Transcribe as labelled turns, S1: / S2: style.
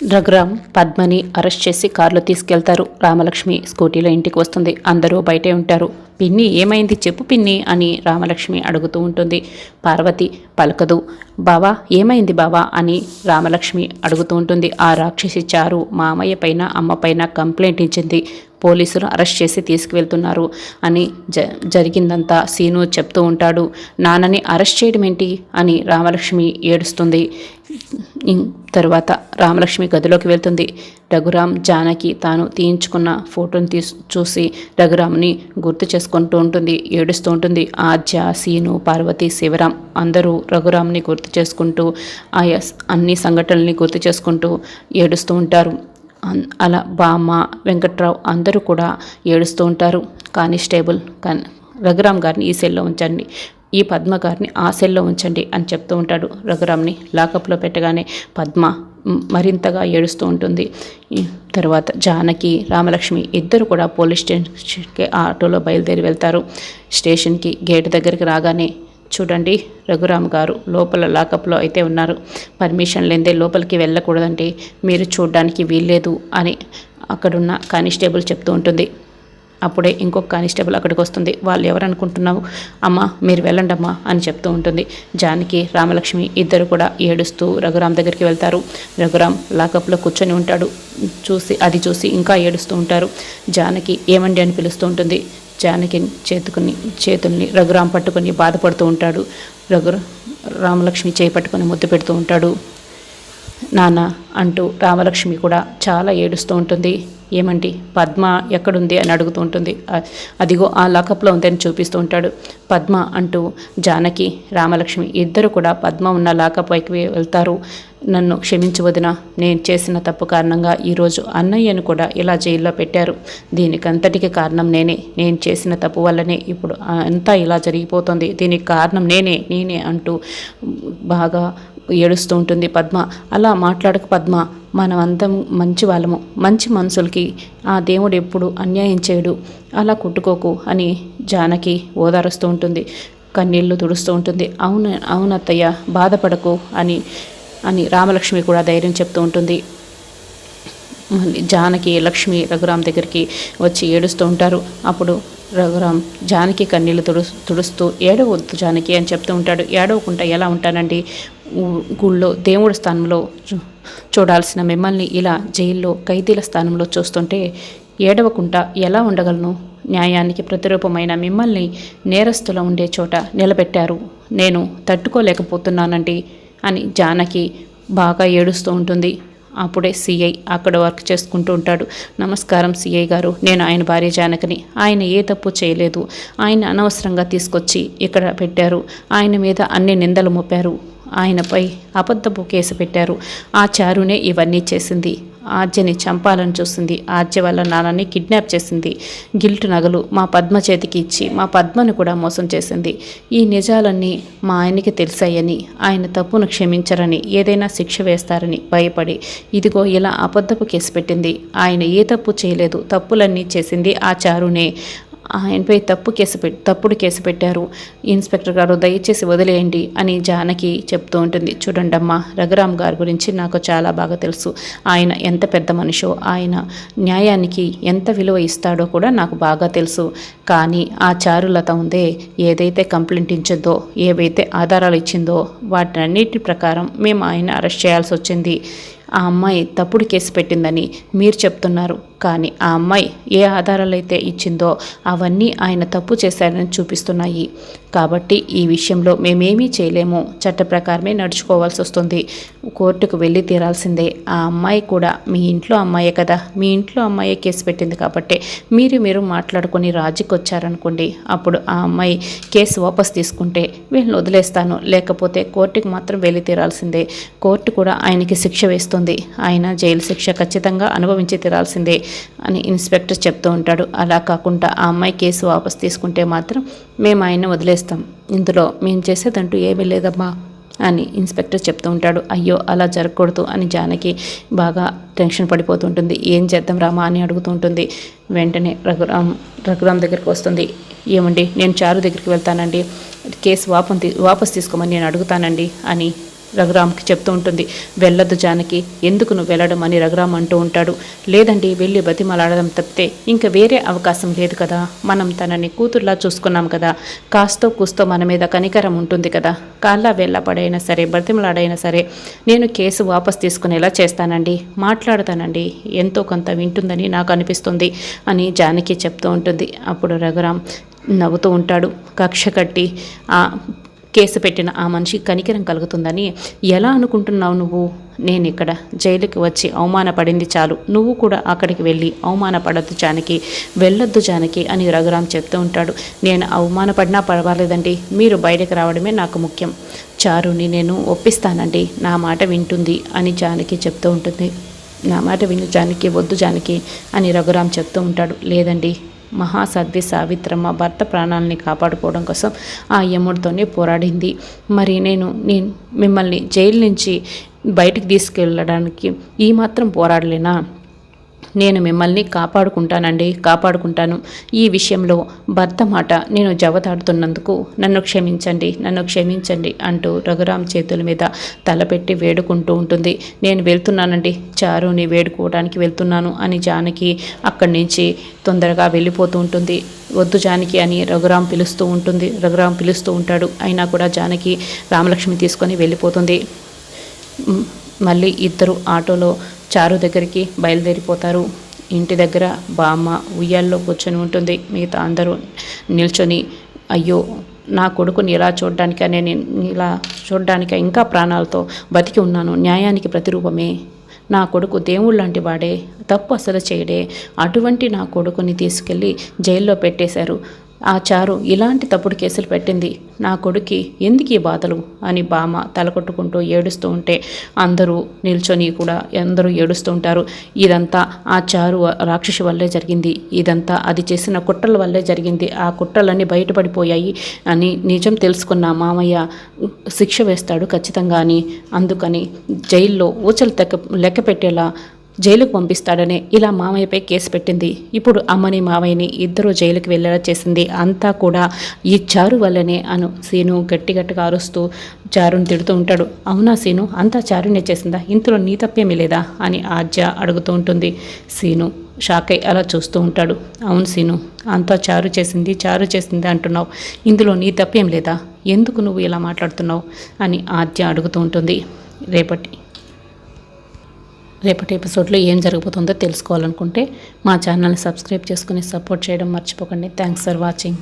S1: Raghuram పద్మని arrest చేసి కారులో తీసుకెళ్తారు. రామలక్ష్మి స్కూటీలో ఇంటికి వస్తుంది. అందరూ బయటే ఉంటారు. పిన్ని ఏమైంది చెప్పు పిన్ని అని రామలక్ష్మి అడుగుతూ ఉంటుంది. పార్వతి పలకదు. బావా ఏమైంది బావా అని రామలక్ష్మి అడుగుతూ ఉంటుంది. ఆ రాక్షసి చారు మామయ్య పైన అమ్మ పైన కంప్లైంట్ ఇచ్చింది. పోలీసులు అరెస్ట్ చేసి తీసుకువెళ్తున్నారు అని జ జరిగిందంతా సీను చెప్తూ ఉంటాడు. నాన్నని అరెస్ట్ చేయడం ఏంటి అని రామలక్ష్మి ఏడుస్తుంది. తర్వాత రామలక్ష్మి గదిలోకి వెళ్తుంది. రఘురామ్ జానకి తాను తీయించుకున్న ఫోటోని తీసు చూసి రఘురామ్ని గుర్తు చేసుకుంటూ ఉంటుంది ఏడుస్తూ ఉంటుంది. ఆద్య సీను పార్వతి శివరాం అందరూ రఘురామ్ని గుర్తు చేసుకుంటూ ఆయా అన్ని సంఘటనల్ని గుర్తు చేసుకుంటూ ఏడుస్తూ ఉంటారు. అలా బామ్మ వెంకట్రావు అందరూ కూడా ఏడుస్తూ ఉంటారు. కానిస్టేబుల్ కానీ రఘురామ్ గారిని ఈ సెల్లో ఉంచండి. ఈ పద్మ గారిని ఆ సెల్లో ఉంచండి అని చెప్తూ ఉంటాడు. రఘురామ్ని లాకప్లో పెట్టగానే పద్మ మరింతగా ఏడుస్తూ ఉంటుంది. తర్వాత జానకి రామలక్ష్మి ఇద్దరు కూడా పోలీస్ స్టేషన్కి ఆటోలో బయలుదేరి వెళ్తారు. స్టేషన్కి గేట్ దగ్గరికి రాగానే చూడండి రఘురామ్ గారు లోపల లాకప్లో అయితే ఉన్నారు. పర్మిషన్ లేదే లోపలికి వెళ్ళకూడదంటే మీరు చూడడానికి వీల్లేదు అని అక్కడున్న కానిస్టేబుల్ చెప్తూ ఉంటుంది. అప్పుడే ఇంకొక కానిస్టేబుల్ అక్కడికి వస్తుంది. వాళ్ళు ఎవరు అనుకుంటున్నావు అమ్మ మీరు వెళ్ళండి అమ్మా అని చెప్తూ ఉంటుంది. జానకి రామలక్ష్మి ఇద్దరు కూడా ఏడుస్తూ రఘురామ్ దగ్గరికి వెళ్తారు. రఘురామ్ లాకప్లో కూర్చొని ఉంటాడు. చూసి అది చూసి ఇంకా ఏడుస్తూ ఉంటారు. జానకి ఏమండి అని పిలుస్తూ ఉంటుంది. జానకి చేతుకుని చేతుల్ని రఘురామ్ పట్టుకొని బాధపడుతూ ఉంటాడు. రఘు రామలక్ష్మి చేయి పట్టుకొని ముద్దు పెడుతూ ఉంటాడు. నాన్న అంటూ రామలక్ష్మి కూడా చాలా ఏడుస్తూ ఉంటుంది. ఏమండి? పద్మ ఎక్కడుంది అని అడుగుతూ ఉంటుంది. అదిగో ఆ లాకప్లో ఉందని చూపిస్తూ ఉంటాడు. పద్మ అంటూ జానకి రామలక్ష్మి ఇద్దరు కూడా పద్మ ఉన్న లాకప్ పైకి వెళ్తారు. నన్ను క్షమించవదిన నేను చేసిన తప్పు కారణంగా ఈరోజు అన్నయ్యను కూడా ఇలా జైల్లో పెట్టారు. దీనికంతటికి కారణం నేనే. నేను చేసిన తప్పు వల్లనే ఇప్పుడు అంతా ఇలా జరిగిపోతుంది. దీనికి కారణం నేనే నేనే అంటూ బాగా ఏడుస్తూ ఉంటుంది పద్మ. అలా మాట్లాడక పద్మ మనం అంతం మంచి వాళ్ళము మంచి మనుషులకి ఆ దేవుడు ఎప్పుడు అన్యాయం చేయడు. అలా కుట్టుకోకు అని జానకి ఓదారుస్తూ ఉంటుంది. కన్నీళ్ళు తుడుస్తూ ఉంటుంది. అవును అవునత్తయ్య బాధపడకు అని అని రామలక్ష్మి కూడా ధైర్యం చెప్తూ ఉంటుంది. మళ్ళీ జానకి లక్ష్మి రఘురామ్ దగ్గరికి వచ్చి ఏడుస్తూ ఉంటారు. అప్పుడు రఘురామ్ జానకి కన్నీళ్ళు తుడు తుడుస్తూ ఏడవద్దు జానకి అని చెప్తూ ఉంటాడు. ఏడవకుండా ఎలా ఉంటానండి? గుళ్ళో దేవుడి స్థానంలో చూ- చూడాల్సిన మిమ్మల్ని ఇలా జైల్లో ఖైదీల స్థానంలో చూస్తుంటే ఏడవకుండా ఎలా ఉండగలను? న్యాయానికి ప్రతిరూపమైన మిమ్మల్ని నేరస్తుల ఉండే చోట నిలబెట్టారు. నేను తట్టుకోలేకపోతున్నానండి అని జానకి బాగా ఏడుస్తూ ఉంటుంది. అప్పుడే సిఐ అక్కడ వర్క్ చేసుకుంటూ ఉంటాడు. నమస్కారం సిఐ గారు. నేను ఆయన భార్య జానకని. ఆయన ఏ తప్పు చేయలేదు. ఆయన అనవసరంగా తీసుకొచ్చి ఇక్కడ పెట్టారు. ఆయన మీద అన్ని నిందలు మోపారు. ఆయనపై అబద్ధపు కేసు పెట్టారు. ఆ చారునే ఇవన్నీ చేసింది. ఆర్జని చంపాలని చూసింది. ఆర్జ వల్ల నాన్నని కిడ్నాప్ చేసింది. గిల్ట్ నగలు మా పద్మ చేతికి ఇచ్చి మా పద్మని కూడా మోసం చేసింది. ఈ నిజాలన్నీ మా ఆయనకి తెలిసాయని ఆయన తప్పును క్షమించరని ఏదైనా శిక్ష వేస్తారని భయపడి ఇదిగో ఇలా అబద్ధపు కేసు పెట్టింది. ఆయన ఏ తప్పు చేయలేదు తప్పులన్నీ చేసింది ఆ చారునే. ఆయనపై తప్పు కేసు పెట్ తప్పుడు కేసు పెట్టారు. ఇన్స్పెక్టర్ గారు దయచేసి వదిలేయండి అని జానకి చెప్తూ ఉంటుంది. చూడండమ్మా రఘురామ్ గారి గురించి నాకు చాలా బాగా తెలుసు. ఆయన ఎంత పెద్ద మనిషో ఆయన న్యాయానికి ఎంత విలువ ఇస్తాడో కూడా నాకు బాగా తెలుసు. కానీ ఆ చారులత ఉందే ఏదైతే కంప్లైంట్ ఇచ్చిందో ఏవైతే ఆధారాలు ఇచ్చిందో వాటన్నిటి ప్రకారం మేము ఆయన అరెస్ట్ చేయాల్సి వచ్చింది. ఆ అమ్మాయి తప్పుడు కేసు పెట్టిందని మీరు చెప్తున్నారు. కానీ ఆ అమ్మాయి ఏ ఆధారాలు అయితే ఇచ్చిందో అవన్నీ ఆయన తప్పు చేశాడని చూపిస్తున్నాయి. కాబట్టి ఈ విషయంలో మేమేమీ చేయలేము. చట్ట ప్రకారమే నడుచుకోవాల్సి వస్తుంది. కోర్టుకు వెళ్ళి తీరాల్సిందే. ఆ అమ్మాయి కూడా మీ ఇంట్లో అమ్మాయే కదా. మీ ఇంట్లో అమ్మాయే కేసు పెట్టింది కాబట్టి మీరు మీరు మాట్లాడుకొని రాజీకి వచ్చారనుకోండి అప్పుడు ఆ అమ్మాయి కేసు వాపస్ తీసుకుంటే వీళ్ళని వదిలేస్తాను. లేకపోతే కోర్టుకు మాత్రం వెళ్ళి తీరాల్సిందే. కోర్టు కూడా ఆయనకి శిక్ష వేస్తుంది. ఆయన జైలు శిక్ష ఖచ్చితంగా అనుభవించి తీరాల్సిందే. అని ఇన్స్పెక్టర్ చెప్తూ ఉంటాడు. అలా కాకుండా ఆ అమ్మాయి కేసు వాపస్ తీసుకుంటే మాత్రం మేము ఆయన వదిలేస్తాం. ఇందులో మేము చేసేదంటూ ఏమీ లేదమ్మా అని ఇన్స్పెక్టర్ చెప్తూ ఉంటాడు. అయ్యో అలా జరగకూడదు అని జానకి బాగా టెన్షన్ పడిపోతుంటుంది. ఏం చేద్దాం రామా అని అడుగుతూ ఉంటుంది. వెంటనే రఘురామ్ రఘురామ్ దగ్గరికి వస్తుంది. ఏమండి నేను చారు దగ్గరికి వెళ్తానండి. కేసు వాపం తీ వాపస్ తీసుకోమని నేను అడుగుతానండి అని రఘురామ్కి చెప్తూ ఉంటుంది వెళ్ళొద్దు జానకి ఎందుకు నువ్వు వెళ్ళడం? అని రఘురామ్ అంటూ ఉంటాడు. లేదండి వెళ్ళి బతిమలాడడం తప్పితే ఇంకా వేరే అవకాశం లేదు కదా. మనం తనని కూతుర్లా చూసుకున్నాం కదా. కాస్తో కూస్తో మన మీద కనికరం ఉంటుంది కదా. కాళ్ళ వెళ్ళ పడైనా సరే బతిమలాడైనా సరే నేను కేసు వాపస్ తీసుకునేలా చేస్తానండి. మాట్లాడతానండి. ఎంతో కొంత వింటుందని నాకు అనిపిస్తుంది అని జానకి చెప్తూ ఉంటుంది. అప్పుడు రఘురామ్ నవ్వుతూ ఉంటాడు. కక్ష కట్టి కేసు పెట్టిన ఆ మనిషి కనికరం కలుగుతుందని ఎలా అనుకుంటున్నావు నువ్వు? నేను ఇక్కడ జైలుకి వచ్చి అవమానపడింది చాలు. నువ్వు కూడా అక్కడికి వెళ్ళి అవమానపడద్దు జానకి వెళ్ళొద్దు జానకి అని రఘురామ్ చెప్తూ ఉంటాడు. నేను అవమానపడినా పర్వాలేదండి. మీరు బయటకు రావడమే నాకు ముఖ్యం. చారుని నేను ఒప్పిస్తానండి. నా మాట వింటుంది అని జానకి చెప్తూ ఉంటుంది. నా మాట విను జానకి వద్దు జానకి అని రఘురామ్ చెప్తూ ఉంటాడు. లేదండి. మహాసద్ది సావిత్రమ్మ భర్త ప్రాణాలని కాపాడుకోవడం కోసం ఆ యముడితోనే పోరాడింది. మరి నేను నేను మిమ్మల్ని జైలు నుంచి బయటకు తీసుకెళ్ళడానికి ఈ మాత్రం పోరాడలేనా? నేను మిమ్మల్ని కాపాడుకుంటానండి కాపాడుకుంటాను. ఈ విషయంలో భర్త మాట నేను జవతాడుతున్నందుకు నన్ను క్షమించండి నన్ను క్షమించండి అంటూ రఘురామ్ చేతుల మీద తలపెట్టి వేడుకుంటూ ఉంటుంది. నేను వెళ్తున్నానండి చారుని వేడుకోవడానికి వెళ్తున్నాను అని జానకి అక్కడి నుంచి తొందరగా వెళ్ళిపోతూ ఉంటుంది. వద్దు జానకి అని రఘురామ్ పిలుస్తూ ఉంటుంది. రఘురామ్ పిలుస్తూ ఉంటాడు. అయినా కూడా జానకి రామలక్ష్మి తీసుకొని వెళ్ళిపోతుంది. మళ్ళీ ఇద్దరు ఆటోలో చారు దగ్గరికి బయలుదేరిపోతారు. ఇంటి దగ్గర బామ్మ ఉయ్యాల్లో కూర్చొని ఉంటుంది. మిగతా అందరూ నిల్చొని అయ్యో నా కొడుకుని ఇలా చూడడానిక నేను ఇలా చూడడానిక ఇంకా ప్రాణాలతో బతికి ఉన్నాను. న్యాయానికి ప్రతిరూపమే. నా కొడుకు దేవుళ్ళ లాంటి వాడే. తప్పు అసలు చేయడే. అటువంటి నా కొడుకుని తీసుకెళ్ళి జైల్లో పెట్టేశారు. ఆ చారు ఇలాంటి తప్పుడు కేసులు పెట్టింది నా కొడుకి ఎందుకు ఈ బాధలు? అని బామ తలకొట్టుకుంటూ ఏడుస్తూ ఉంటే అందరూ నిల్చొని కూడా అందరూ ఏడుస్తూ ఉంటారు. ఇదంతా ఆ చారు రాక్షసి వల్లే జరిగింది. ఇదంతా అది చేసిన కుట్రల వల్లే జరిగింది. ఆ కుట్రలన్నీ బయటపడిపోయాయి అని నిజం తెలుసుకున్న మామయ్య శిక్ష వేస్తాడు ఖచ్చితంగా అని అందుకని జైల్లో ఊచలు తెక్క లెక్క పెట్టేలా జైలుకు పంపిస్తాడనే ఇలా మామయ్యపై కేసు పెట్టింది. ఇప్పుడు అమ్మని మామయ్యని ఇద్దరు జైలుకి వెళ్ళేలా చేసింది. అంతా కూడా ఈ చారు వల్లనే అను సీను గట్టి గట్టిగా అరుస్తూ చారుని తిడుతూ ఉంటాడు. అవునా సీను? అంతా చారునే చేసిందా? ఇందులో నీ తప్పేమీ లేదా? అని ఆజ్య అడుగుతూ ఉంటుంది. సీను షాక్ అయి అలా చూస్తూ ఉంటాడు. అవును సీను అంతా చారు చేసింది చారు చేసింది అంటున్నావు. ఇందులో నీ తప్పేం లేదా? ఎందుకు నువ్వు ఇలా మాట్లాడుతున్నావు? అని ఆద్య అడుగుతూ ఉంటుంది. రేపటి రేపటి ఎపిసోడ్లో ఏం జరగబోతుందో తెలుసుకోవాలనుకుంటే మా ఛానల్ని సబ్స్క్రైబ్ చేసుకుని సపోర్ట్ చేయడం మర్చిపోకండి. Thanks for watching.